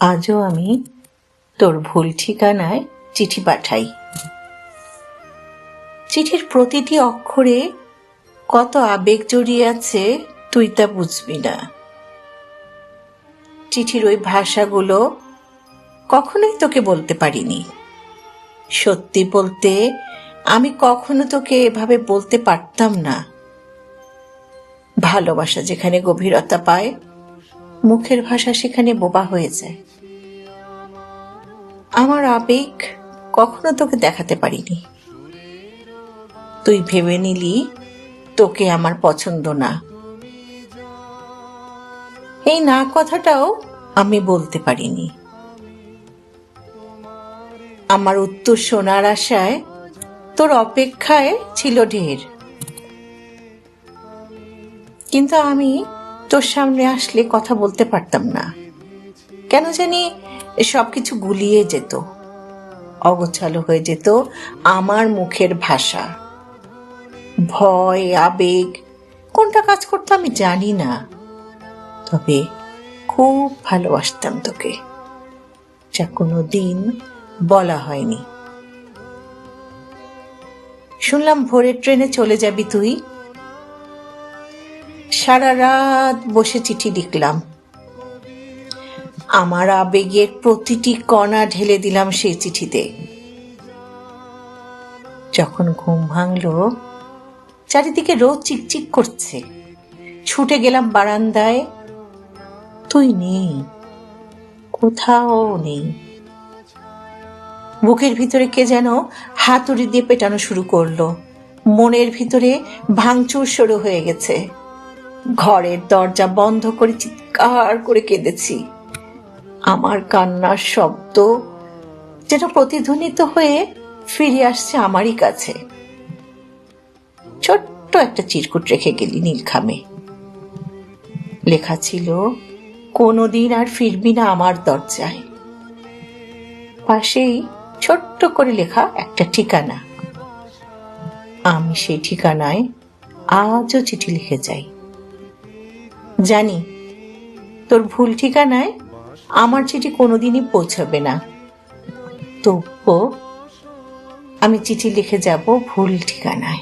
আজও আমি তোর ভুল ঠিকানায় চিঠি পাঠাই। চিঠির প্রতিটি অক্ষরে কত আবেগ জড়িয়ে আছে তুই তা বুঝবি না। চিঠির ওই ভাষাগুলো কখনোই তোকে বলতে পারিনি। সত্যি বলতে আমি কখনো তোকে এভাবে বলতে পারতাম না। ভালোবাসা যেখানে গভীরতা পায়, মুখের ভাষা সেখানে বোবা হয়ে যায়। আমার আবেগ কখনো তোকে দেখাতে পারিনি। তুই ভেবে নিলি তোকে আমার পছন্দ না। এই না কথাটাও আমি বলতে পারিনি। আমার উত্তর শোনার আশায় তোর অপেক্ষায় ছিল ঢের। কিন্তু আমি তোর সামনে আসলে কথা বলতে পারতাম না। কেন জানি সবকিছু গুলিয়ে যেত, অগোছালো হয়ে যেত আমার মুখের ভাষা। ভয়, আবেগ, কোনটা কাজ করতো আমি জানি না, তবে খুব ভালোবাসতাম তোকে, যা কোনো দিন বলা হয়নি। শুনলাম ভোরের ট্রেনে চলে যাবি তুই। সারা রাত বসে চিঠি লিখলাম। আমার আবেগের প্রতিটি কণা ঢেলে দিলাম সেই চিঠিতে। যখন ঘুম ভাঙলো, চারিদিকে রোদ চিকচিক করছে। ছুটে গেলাম বারান্দায়। তুই নেই, কোথাও নেই। বুকের ভিতরে কে যেন হাতুড়ি দিয়ে পেটানো শুরু করল। মনের ভিতরে ভাঙচুর শুরু হয়ে গেছে। ঘরের দরজা বন্ধ করে চিৎকার করে কেঁদেছি। আমার কান্নার শব্দ যেন প্রতিধ্বনিত হয়ে ফিরে আসছে আমারই কাছে। ছোট্ট একটা চিরকুট রেখে গেলি নীলখামে। লেখা ছিল, কোনোদিন আর ফিরবি না আমার দরজায়। পাশেই ছোট্ট করে লেখা একটা ঠিকানা। আমি সেই ঠিকানায় আজও চিঠি লিখে যাই। জানি, তোর ভুল ঠিকানায় আমার চিঠি কোনোদিনই পৌঁছাবে না। তবুও আমি চিঠি লিখে যাব ভুল ঠিকানায়।